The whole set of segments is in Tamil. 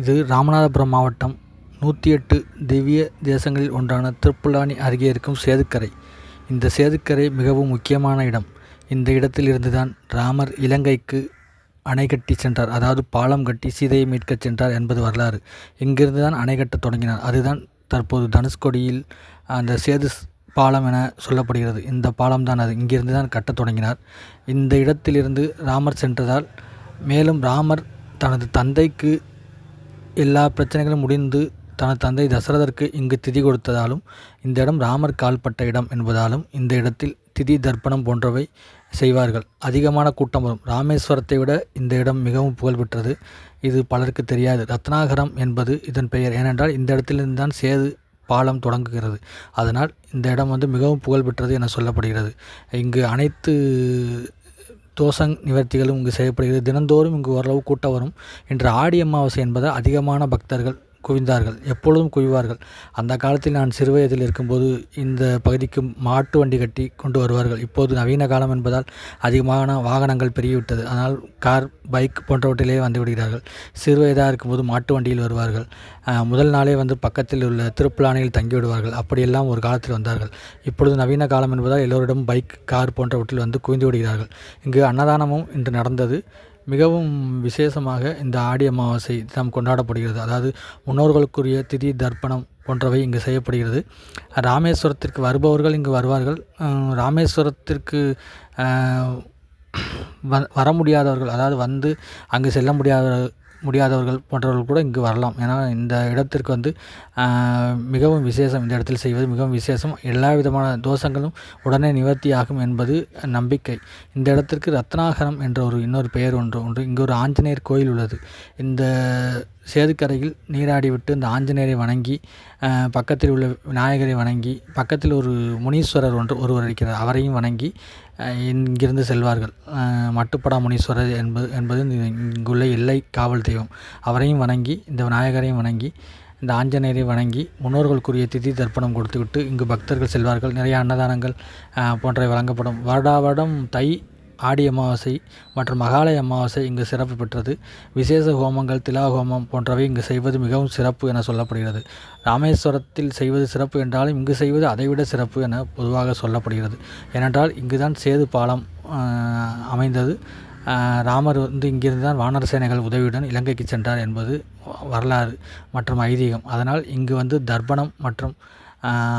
இது ராமநாதபுரம் மாவட்டம். நூற்றி எட்டு திவ்ய தேசங்களில் ஒன்றான திருப்புலானி அருகே இருக்கும் சேதுக்கரை. இந்த சேதுக்கரை மிகவும் முக்கியமான இடம். இந்த இடத்தில் இருந்துதான் ராமர் இலங்கைக்கு அணை கட்டி சென்றார். அதாவது பாலம் கட்டி சீதையை மீட்கச் சென்றார் என்பது வரலாறு. இங்கிருந்து தான் அணை கட்டத் தொடங்கினார். அதுதான் தற்போது தனுஷ்கோடியில் அந்த சேது பாலம் என சொல்லப்படுகிறது. இந்த பாலம் தான் அது. இங்கிருந்து தான் கட்டத் தொடங்கினார். இந்த இடத்திலிருந்து ராமர் சென்றதால் மேலும் ராமர் தனது தந்தைக்கு எல்லா பிரச்சனைகளும் முடிந்து தனது தந்தை தசரதற்கு இங்கு திதி கொடுத்ததாலும் இந்த இடம் ராமர் கால்பட்ட இடம் என்பதாலும் இந்த இடத்தில் திதி தர்ப்பணம் போன்றவை செய்வார்கள். அதிகமான கூட்டம் வரும். ராமேஸ்வரத்தை விட இந்த இடம் மிகவும் புகழ்பெற்றது. இது பலருக்கு தெரியாது. ரத்னாகரம் என்பது இதன் பெயர். ஏனென்றால் இந்த இடத்திலிருந்து தான் சேது பாலம் தொடங்குகிறது. அதனால் இந்த இடம் வந்து மிகவும் புகழ்பெற்றது என சொல்லப்படுகிறது. இங்கு அனைத்து தோஷங் நிவர்த்திகளும் இங்கு செய்யப்படுகிறது. தினந்தோறும் இங்கு ஓரளவு கூட்டம் வரும். இன்று ஆடி அமாவாசை என்பதால் அதிகமான பக்தர்கள் குவிந்தார்கள் எப்பொழுதும் குவிவார்கள். அந்த காலத்தில் நான் சிறுவயதில் இருக்கும்போது இந்த பகுதிக்கு மாட்டு வண்டி கட்டி கொண்டு வருவார்கள். இப்போது நவீன காலம் என்பதால் அதிகமான வாகனங்கள் பெருகிவிட்டது. ஆனால் கார் பைக் போன்றவற்றிலே வந்து விடுகிறார்கள். சிறுவயதாக இருக்கும்போது மாட்டு வண்டியில் வருவார்கள். முதல் நாளே வந்து பக்கத்தில் உள்ள திருப்புலானையில் தங்கிவிடுவார்கள் அப்படியெல்லாம் ஒரு காலத்தில் வந்தார்கள். இப்பொழுது நவீன காலம் என்பதால் எல்லோரிடம் பைக் கார் போன்றவற்றில் வந்து குவிந்து விடுகிறார்கள். இங்கு அன்னதானமும் இன்று நடந்தது. மிகவும் விசேஷமாக இந்த ஆடி அமாவாசை தினம் கொண்டாடப்படுகிறது. அதாவது முன்னோர்களுக்குரிய திதி தர்ப்பணம் போன்றவை இங்கு செய்யப்படுகிறது. ராமேஸ்வரத்திற்கு வருபவர்கள் இங்கு வருவார்கள். ராமேஸ்வரத்திற்கு வ வர முடியாதவர்கள் அதாவது வந்து அங்கு செல்ல முடியாத முடியாதவர்கள் போன்றவர்கள் கூட இங்கு வரலாம். ஏன்னா இந்த இடத்திற்கு வந்து மிகவும் விசேஷம். இந்த இடத்தில் செய்வது மிகவும் விசேஷம். எல்லா விதமான தோஷங்களும் உடனே நிவர்த்தியாகும் என்பது நம்பிக்கை. இந்த இடத்திற்கு ரத்னாகரம் என்ற ஒரு இன்னொரு பெயர் ஒன்று ஒன்று இங்கு ஒரு ஆஞ்சநேயர் கோயில் உள்ளது. இந்த சேதுக்கரையில் நீராடி விட்டு இந்த ஆஞ்சநேயரை வணங்கி பக்கத்தில் உள்ள விநாயகரை வணங்கி பக்கத்தில் ஒரு முனீஸ்வரர் ஒன்று ஒருவர் இருக்கிறார். அவரையும் வணங்கி இங்கிருந்து செல்வார்கள். மட்டுப்படா முனீஸ்வரர் என்பது என்பது இங்குள்ள எல்லை காவல் தெய்வம். அவரையும் வணங்கி இந்த விநாயகரையும் வணங்கி இந்த ஆஞ்சநேயரை வணங்கி முன்னோர்களுக்குரிய திதி தர்ப்பணம் கொடுத்துவிட்டு இங்கு பக்தர்கள் செல்வார்கள். நிறைய அன்னதானங்கள் போன்றவை வழங்கப்படும். வருடா வருடம் தை ஆடி அமாவாசை மற்றும் மகாலய அமாவாசை இங்கு சிறப்பு பெற்றது. விசேஷ ஹோமங்கள் திலா ஹோமம் போன்றவை இங்கு செய்வது மிகவும் சிறப்பு என சொல்லப்படுகிறது. ராமேஸ்வரத்தில் செய்வது சிறப்பு என்றாலும் இங்கு செய்வது அதைவிட சிறப்பு என பொதுவாக சொல்லப்படுகிறது. ஏனென்றால் இங்குதான் சேது பாலம் அமைந்தது. ராமர் வந்து இங்கிருந்து தான் வானர சேனைகள் உதவியுடன் இலங்கைக்கு சென்றார் என்பது வரலாறு மற்றும் ஐதீகம். அதனால் இங்கு வந்து தர்ப்பணம் மற்றும்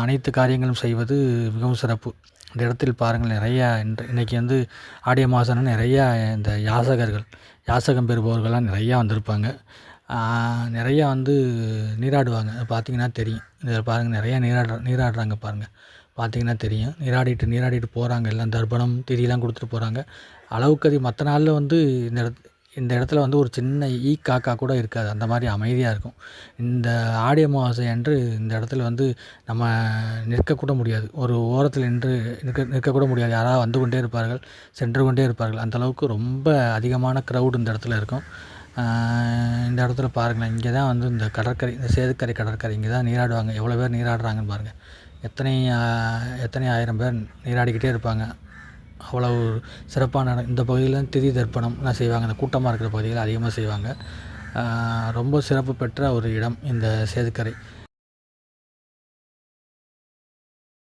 அனைத்து காரியங்களும் செய்வது மிகவும் சிறப்பு. இந்த இடத்தில் பாருங்கள் நிறையா இன்று இன்றைக்கி வந்து ஆடிய மாதம்னா நிறையா இந்த யாசகர்கள் யாசகம் பெறுபவர்கள்லாம் நிறையா வந்திருப்பாங்க. நிறையா வந்து நீராடுவாங்க. பார்த்தீங்கன்னா தெரியும். இதில் பாருங்கள் நிறையா நீராடுற நீராடுறாங்க பாருங்கள் பார்த்தீங்கன்னா தெரியும். நீராடிட்டு நீராடிட்டு போகிறாங்க எல்லாம் தர்ப்பணம் திதியெல்லாம் கொடுத்துட்டு போகிறாங்க அளவுக்கு அதிகம் மற்ற நாளில் வந்து இந்த இடத்து இந்த இடத்துல வந்து ஒரு சின்ன ஈ காக்கா கூட இருக்காது. அந்த மாதிரி அமைதியாக இருக்கும். இந்த ஆடி அமாவாசை அன்று இந்த இடத்துல வந்து நம்ம நிற்கக்கூட முடியாது. ஒரு ஓரத்தில் நின்று நிற்க நிற்கக்கூட முடியாது. யாராவது வந்து கொண்டே இருப்பார்கள் சென்று கொண்டே இருப்பார்கள். அந்த அளவுக்கு ரொம்ப அதிகமான க்ரௌட் இந்த இடத்துல இருக்கும். இந்த இடத்துல பாருங்களேன். இங்கே தான் வந்து இந்த கடற்கரை இந்த சேதுக்கரை கடற்கரை இங்கே தான் நீராடுவாங்க. எவ்வளோ பேர் நீராடுறாங்கன்னு பாருங்கள் எத்தனை எத்தனை ஆயிரம் பேர் நீராடிக்கிட்டே இருப்பாங்க. அவ்வளவு சிறப்பான இந்த பகுதியில் திதி திதி தர்ப்பணம்லாம் செய்வாங்க. இந்த கூட்டமாக இருக்கிற பகுதியில் அதிகமாக செய்வாங்க. ரொம்ப சிறப்பு பெற்ற ஒரு இடம் இந்த சேதுக்கரை.